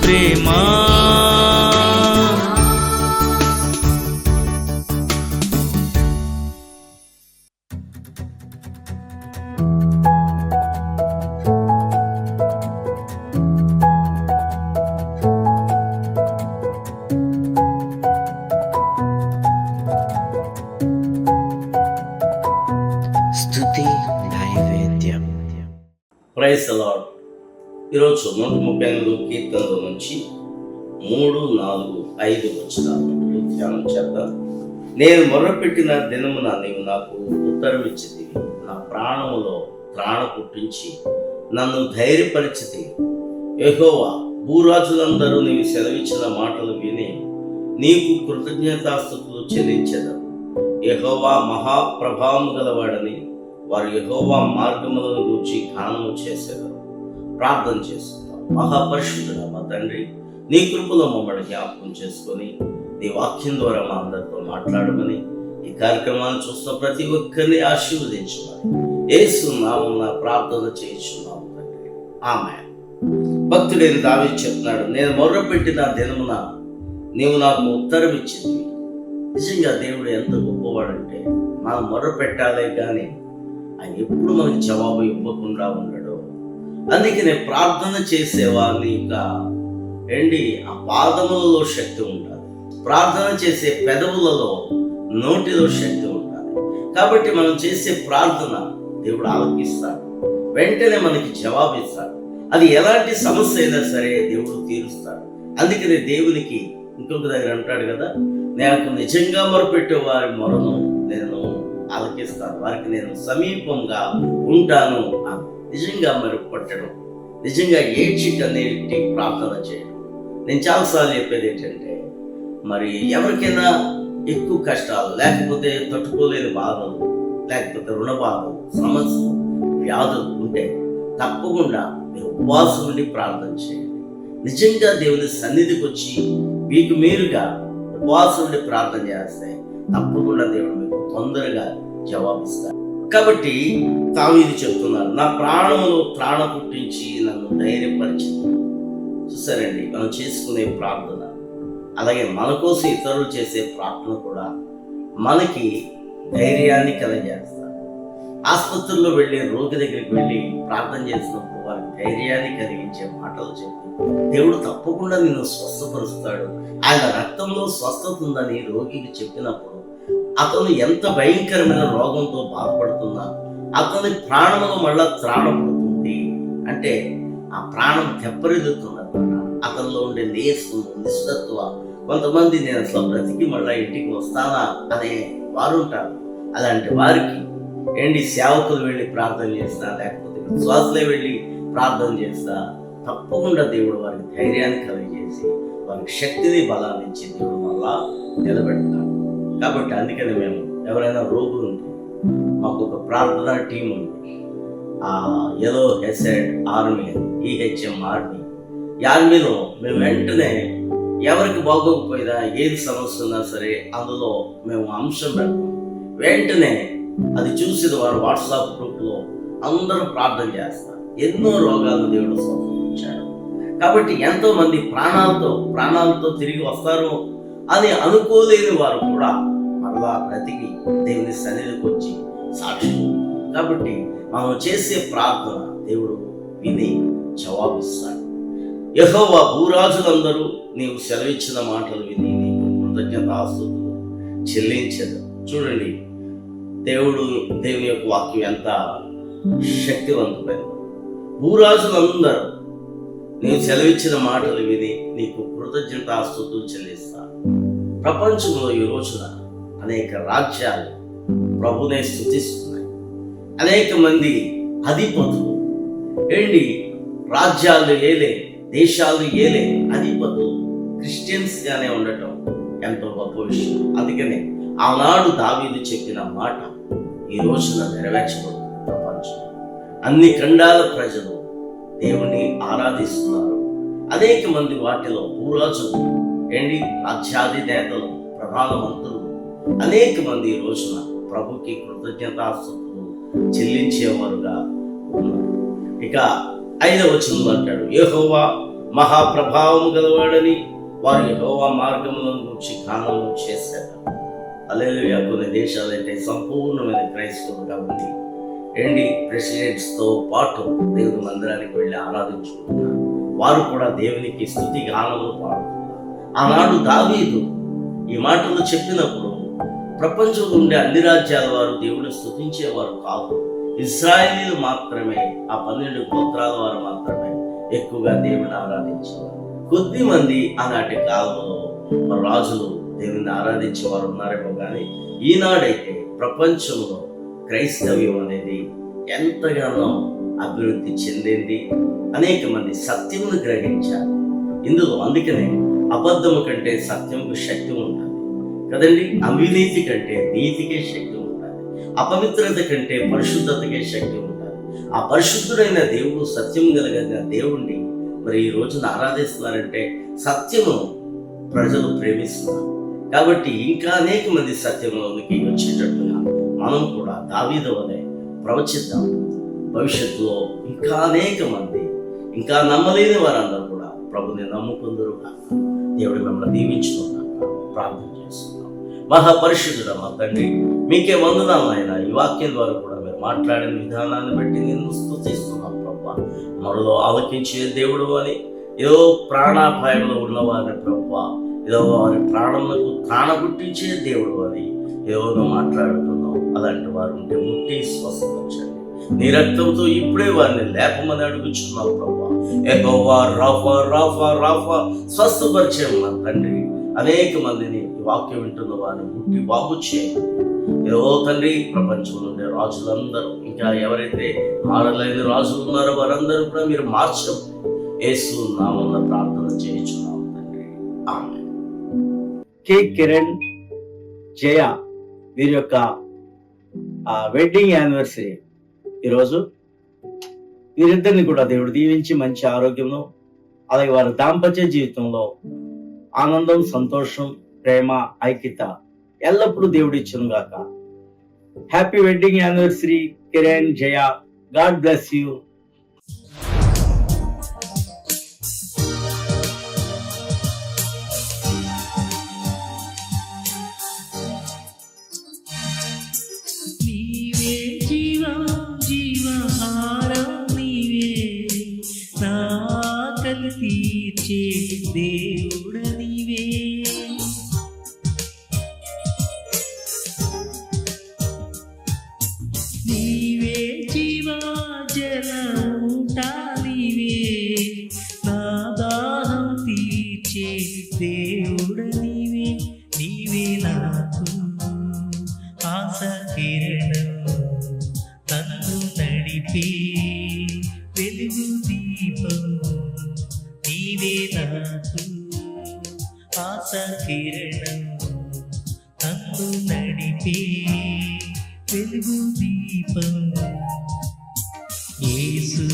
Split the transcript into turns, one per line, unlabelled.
ಪ್ರೇಮ ಸ್ತುತಿ ನೈವೇದ್ಯ
price lord ఈరోజు నూట ముప్పై ఎనిమిది కీర్తనల నుంచి మూడు నాలుగు ఐదు వచ్చిన ధ్యానం చేద్దాం. నేను మొరపెట్టిన దినమున నీవు నాకు ఉత్తరం నా ప్రాణములో త్రాణ పుట్టించి నన్ను ధైర్యపరిచితి యహోవా భూరాజులందరూ నీవు సెలవిచ్చిన మాటలు విని నీకు కృతజ్ఞతాస్థుతులు చెల్లించదు యహోవా మహాప్రభావం గలవాడని వారు యహోవా మార్గములను గూర్చి ఘానము చేసేదారు. ప్రార్థన చేస్తున్నాం మహాపరిశుద్ధుడ మా తండ్రి నీ కృపలో మమ్మల్ని జ్ఞాపకం చేసుకొని నీ వాక్యం ద్వారా మా అందరితో మాట్లాడమని ఈ కార్యక్రమాన్ని చూస్తున్న ప్రతి ఒక్కరిని ఆశీర్వదించమని ఏసు ప్రార్థన చేయించున్నాము తండ్రి. ఆమె భక్తుడైన దావి చెప్తున్నాడు నేను మొర్రపెట్టిన దినమున నీవు నాకు ఉత్తరం ఇచ్చింది. నిజంగా దేవుడు ఎంత గొప్పవాడంటే మనం మొర్ర పెట్టాలే కానీ ఆయన ఎప్పుడు మనకి జవాబు ఇవ్వకుండా ఉండడు. అందుకనే ప్రార్థన చేసేవారిని యొక్క ఏంటి ఆ పాదములలో శక్తి ఉండాలి. ప్రార్థన చేసే పెదవులలో నోటిలో శక్తి ఉండాలి. కాబట్టి మనం చేసే ప్రార్థన దేవుడు ఆలకిస్తాడు. వెంటనే మనకి జవాబిస్తాడు. అది ఎలాంటి సమస్య అయినా సరే దేవుడు తీరుస్తాడు. అందుకనే దేవునికి ఇంకొక దగ్గర అంటాడు కదా నాకు నిజంగా మొరపెట్టే వారి మొరను నేను ఆలకిస్తాను. వారికి నేను సమీపంగా ఉంటాను అని. నిజంగా మెరుగుపట్టడం పట్టడం నిజంగా ఏడ్చి కన్నీటి ప్రార్థన చేయడం. నేను చాలాసార్లు చెప్పేది ఏంటంటే మరి ఎవరికైనా ఎక్కువ కష్టాలు లేకపోతే తట్టుకోలేని బాధలు లేకపోతే రుణ బాధలు సమస్యలు వ్యాధులు ఉంటే తప్పకుండా మీరు ఉపవాసం ఉండి ప్రార్థన చేయండి. నిజంగా దేవుని సన్నిధికి వచ్చి మీకు మీరుగా ఉపవాసం ఉండి ప్రార్థన చేస్తే తప్పకుండా దేవుడు మీకు తొందరగా జవాబిస్తారు కాబట్టి తాము ఇది చెప్తున్నారు నా ప్రాణములో త్రాణ పుట్టించి నన్ను ధైర్యపరిచింది. చూసారండి మనం చేసుకునే ప్రార్థన అలాగే మన కోసం ఇతరులు చేసే ప్రార్థన కూడా మనకి ధైర్యాన్ని కలగజేస్తారు ఆసుపత్రుల్లో వెళ్ళి రోగి దగ్గరికి వెళ్ళి ప్రార్థన చేసినప్పుడు వారికి ధైర్యాన్ని కలిగించే మాటలు చెప్పి దేవుడు తప్పకుండా నిన్ను స్వస్థపరుస్తాడు. ఆయన రక్తంలో స్వస్థత ఉందని రోగికి చెప్పినప్పుడు అతను ఎంత భయంకరమైన రోగంతో బాధపడుతున్నా అతని ప్రాణములు మళ్ళా త్రాణపడుతుంది అంటే ఆ ప్రాణం తెప్పరిల్లుతున్నదన్నమాట అతనిలో ఉండే నీరసం నిశ్చత్వ కొంతమంది నేను అసలు బ్రతికి మళ్ళా ఇంటికి వస్తానా అనే వారు ఉంటారు. అలాంటి వారికి ఏంటి సేవకులు వెళ్ళి ప్రార్థన చేస్తా లేకపోతే విశ్వాసులే వెళ్ళి ప్రార్థన చేస్తా తప్పకుండా దేవుడు వారికి ధైర్యాన్ని కలిగజేసి వారికి శక్తిని బలాన్నించి దేవుడు మళ్ళా నిలబెడతాడు. కాబట్టి అందుకని మేము ఎవరైనా రోగులు ఉంటే మాకు ఒక ప్రార్థన టీం ఉంది. ఆ ఏదో ఎస్ఎడ్ ఆర్మీ ఈహెచ్ఎం ఆర్మీ. ఈ ఆర్మీలో మేము వెంటనే ఎవరికి బాగోకపోయినా ఏది సమస్య ఉన్నా సరే అందులో మేము అంశం పెడతాం. వెంటనే అది చూసిన వారు వాట్సాప్ గ్రూప్లో అందరూ ప్రార్థన చేస్తారు. ఎన్నో రోగాలు దేవుడు స్వస్థపరిచాడు కాబట్టి ఎంతోమంది ప్రాణాలతో ప్రాణాలతో తిరిగి వస్తారు అని అనుకోలేని వారు కూడా మరలా బ్రతికి దేవుని సన్నిధికి వచ్చి సాక్షి. కాబట్టి మనం చేసే ప్రార్థన దేవుడు విని జవాబిస్తాడు. యహోవా భూరాజులందరూ నీవు సెలవిచ్చిన మాటలు విని నీకు కృతజ్ఞత ఆస్తుతులు చెల్లించదు చూడండి దేవుడు దేవుని యొక్క వాక్యం ఎంత శక్తివంతమైనది భూరాజులందరూ నీవు సెలవిచ్చిన మాటలు విని నీకు కృతజ్ఞత ఆస్తుతులు చెల్లిస్తాను ప్రపంచంలో ఈ రోజున అనేక రాజ్యాలు ప్రభునే స్థుతిస్తున్నాయి అనేక మంది అధిపతులు. ఏంటి రాజ్యాలు ఏలే దేశాలు ఏలే అధిపతులు. క్రిస్టియన్స్ గానే ఉండటం ఎంతో గొప్ప విషయం. అందుకనే ఆనాడు దావీదు చెప్పిన మాట ఈ రోజున నెరవేర్చబడుతుంది ప్రపంచం. అన్ని ఖండాల ప్రజలు దేవుని ఆరాధిస్తున్నారు. అనేక మంది వాటిలో భూరాజులు ఏంటి? రాజ్యాధినేతలు ప్రధానమంత్రులు అనేక మంది ఈ రోజున ప్రభుకి కృతజ్ఞతాస్తులు చెల్లించేవారుగా ఉన్నారు. ఇక ఐదవ వచనంలో అంటాడు యహోవా మహాప్రభావం గలవాడని వారు యహోవా మార్గములను గురించి గానము చేశారు. అల్లెలుయా కొన్ని దేశాలైతే సంపూర్ణమైన క్రైస్తవులుగా ఉంది. ఏంటి? ప్రెసిడెంట్స్తో పాటు దేవుని మందిరానికి వెళ్ళి ఆరాధించుకుంటున్నారు. వారు కూడా దేవునికి స్థుతి గానములు పాడుతున్నారు. ఆనాడు దావీదు ఈ మాటలు చెప్పినప్పుడు ప్రపంచంలో ఉండే అన్ని రాజ్యాల వారు దేవుని స్థుతించేవారు కాదు. ఇస్రాయేలీలు మాత్రమే ఆ పన్నెండు గోత్రాల వారు మాత్రమే ఎక్కువగా దేవుని ఆరాధించేవారు. కొద్ది మంది ఆనాటి కాలంలో రాజులు దేవుని ఆరాధించేవారు ఉన్నారేమో కానీ ఈనాడైతే ప్రపంచంలో క్రైస్తవ్యం అనేది ఎంతగానో అభివృద్ధి చెందింది. అనేక మంది సత్యమును గ్రహించారు. ఇందులో అందుకనే అబద్ధము కంటే సత్యముకు శక్తి ఉండాలి. కదండి? అవినీతి కంటే నీతికే శక్తి ఉంటుంది అపవిత్రత కంటే పరిశుద్ధతకే శక్తి ఉండాలి. ఆ పరిశుద్ధుడైన దేవుడు సత్యం కలిగిన దేవుణ్ణి మరి ఈ రోజున ఆరాధిస్తున్నారంటే సత్యము ప్రజలు ప్రేమిస్తున్నారు. కాబట్టి ఇంకా అనేక మంది సత్యంలోనికి వచ్చేటట్టుగా మనం కూడా దావీదు వలె ప్రవచిద్దాం. భవిష్యత్తులో ఇంకా అనేక మంది ఇంకా నమ్మలేని వారందరూ కూడా ప్రభుని నమ్ముకుందరు కాదు దేవుడు మిమ్మల్ని దీవించుకున్నాక ప్రార్థన చేస్తున్నాం. మహాపరిశుద్ధుడ మా తండ్రి మీకే వందనాలు ఆయన ఈ వాక్యం ద్వారా కూడా మీరు మాట్లాడిన విధానాన్ని బట్టి నేను స్తుతిస్తున్నాం ప్రభా. మరలో ఆలకించే దేవుడు అని ఏదో ప్రాణాపాయంలో ఉన్నవారిని ప్రభా. ఏదో వారి ప్రాణములకు ప్రాణపుట్టించే దేవుడు అని ఏదో మాట్లాడుతున్నాం అలాంటి వారు ఉంటే ముట్టి స్వస్థపరచండి. నీ రక్తంతో ఇప్పుడే వారిని లేపమని అడుగుచున్నావు ప్రభా. ఎగోవా రాఫా రాఫా రాఫా స్వస్థపరిచే మా తండ్రి. అనేక మందిని వాక్యం వింటున్న వారిని ముట్టి బాగు చేయండి ఏదో తండ్రి ప్రపంచంలో ఉండే రాజులందరూ ఇంకా ఎవరైతే ఆడలేని రాజులు ఉన్నారో వారందరూ కూడా మీరు మార్చడం. యేసు నామన్న ప్రార్థన చేయించున్నాం తండ్రి. ఆమె
కె. కిరణ్ జయ వీరి యొక్క వెడ్డింగ్ యానివర్సరీ ఈరోజు వీరిద్దరిని కూడా దేవుడు దీవించి మంచి ఆరోగ్యంలో అలాగే వారి దాంపత్య జీవితంలో ఆనందం సంతోషం ప్రేమ ఐక్యత ఎల్లప్పుడూ దేవుడు ఇచ్చును గాక. Happy wedding anniversary Kiran Jaya god bless you
తీర్చే నీవే. నీవే జీవా జలముటా నీవే నా దాహం తీర్చే దేవుడ నీవే. నీవే నాకు ఆశ కిరణం నన్ను నడిపే వెలుగు దీపం యేసు